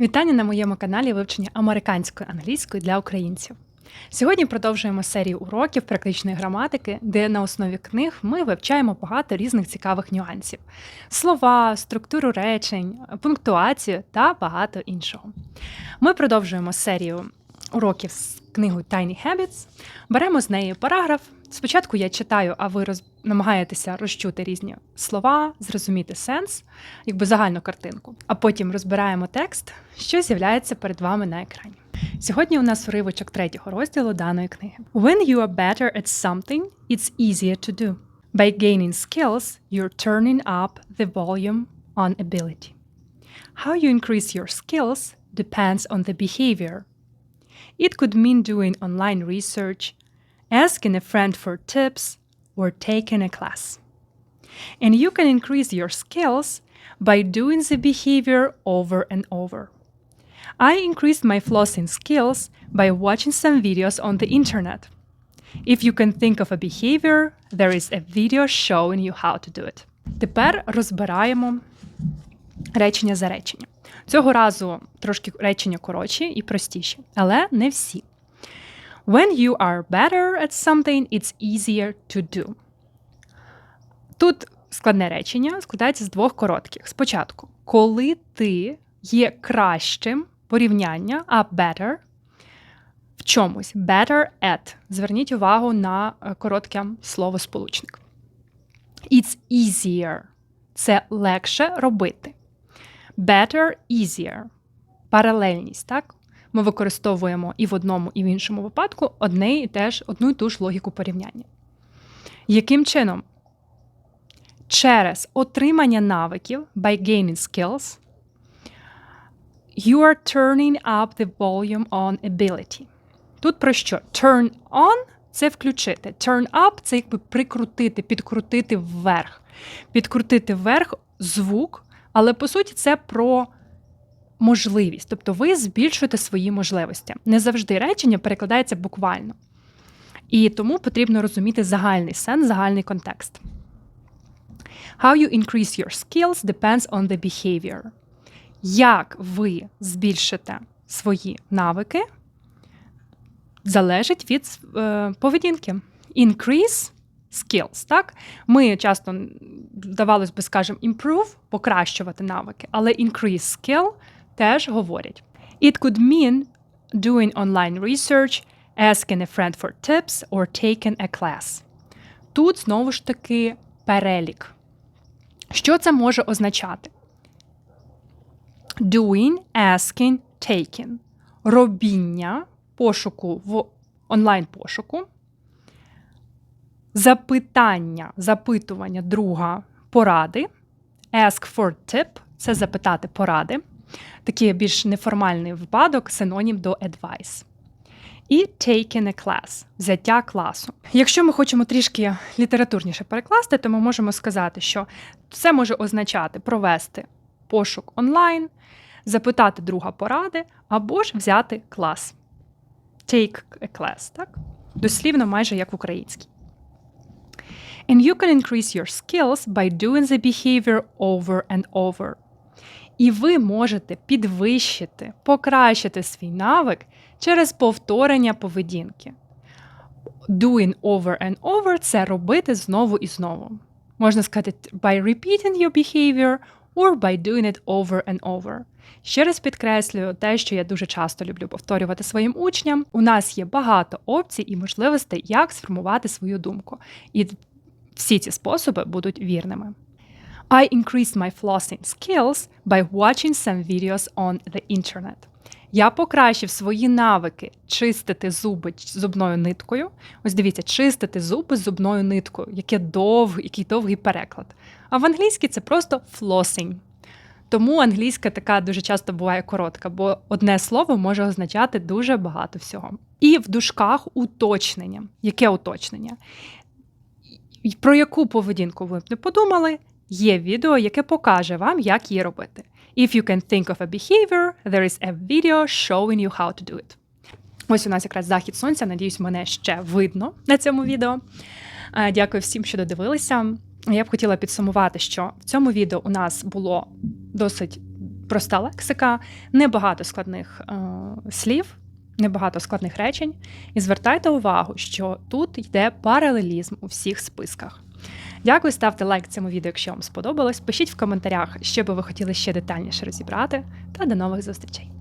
Вітання на моєму каналі вивчення американської англійської для українців. Сьогодні продовжуємо серію уроків практичної граматики, де на основі книг ми вивчаємо багато різних цікавих нюансів: слова, структуру речень, пунктуацію та багато іншого. Ми продовжуємо серію уроків з книгою Tiny Habits. Беремо з неї параграф. Спочатку я читаю, а ви роз... намагаєтеся розчути різні слова, зрозуміти сенс, якби загальну картинку. А потім розбираємо текст, що з'являється перед вами на екрані. Сьогодні у нас уривочок третього розділу даної книги. When you are better at something, it's easier to do. By gaining skills, you're turning up the volume on ability. How you increase your skills depends on the behavior. It could mean doing online research, asking a friend for tips, or taking a class. And you can increase your skills by doing the behavior over and over. I increased my flossing skills by watching some videos on the internet. If you can think of a behavior, there is a video showing you how to do it. Тепер розбираємо речення за речення. Цього разу трошки речення коротші і простіші, але не всі. When you are better at something, it's easier to do. Тут складне речення складається з двох коротких. Спочатку, коли ти є кращим порівняння, а better в чомусь. Better at. Зверніть увагу на е, коротке слово сполучник. It's easier. Це легше робити. Better, easier. Паралельність, так? Ми використовуємо і в одному, і в іншому випадку одне і теж одну і ту ж логіку порівняння. Яким чином? Через отримання навиків by gaining skills, you are turning up the volume on ability. Тут про що? Turn on це включити. Turn up це якби прикрутити, підкрутити вверх. Підкрутити вверх звук, але по суті це про можливість. Тобто ви збільшуєте свої можливості. Не завжди речення перекладається буквально. І тому потрібно розуміти загальний сенс, загальний контекст. How you increase your skills depends on the behavior. Як ви збільшите свої навики, залежить від е, поведінки. Increase skills, так? Ми часто, здавалось би, скажемо improve, покращувати навики, але increase skill теж говорять. It could mean doing online research, asking a friend for tips or taking a class. Тут знову ж таки перелік. Що це може означати? Doing, asking, taking. Робіння пошуку в онлайн-пошуку. Запитання, запитування друга поради. Ask for tip це запитати поради. Такий більш неформальний випадок, синонім до advice. І taking a class взяття класу. Якщо ми хочемо трішки літературніше перекласти, то ми можемо сказати, що це може означати провести пошук онлайн, запитати друга поради або ж взяти клас. Take a class, так? Дослівно майже як в українській. And you can increase your skills by doing the behavior over and over. І ви можете підвищити, покращити свій навик через повторення поведінки. Doing over and over це робити знову і знову. Можна сказати, by repeating your behavior or by doing it over and over. Ще раз підкреслюю те, що я дуже часто люблю повторювати своїм учням. У нас є багато опцій і можливостей, як сформувати свою думку. І всі ці способи будуть вірними. I increased my flossing skills by watching some videos on the internet. Я покращив свої навики чистити зуби зубною ниткою. Ось дивіться, чистити зуби зубною ниткою, яке довгий, який довгий переклад. А в англійській це просто flossing. Тому англійська така дуже часто буває коротка, бо одне слово може означати дуже багато всього. І в дужках уточнення. Яке уточнення? Про яку поведінку ви б не подумали? Є відео, яке покаже вам, як її робити. If you can think of a behavior, there is a video showing you how to do it. Ось у нас якраз захід сонця. Надіюсь, мене ще видно на цьому відео. Е, Дякую всім, що додивилися. Я б хотіла підсумувати, що в цьому відео у нас було досить проста лексика, небагато складних е, слів, небагато складних речень. І звертайте увагу, що тут йде паралелізм у всіх списках. Дякую, ставте лайк цьому відео, якщо вам сподобалось. Пишіть в коментарях, що би ви хотіли ще детальніше розібрати. Та до нових зустрічей!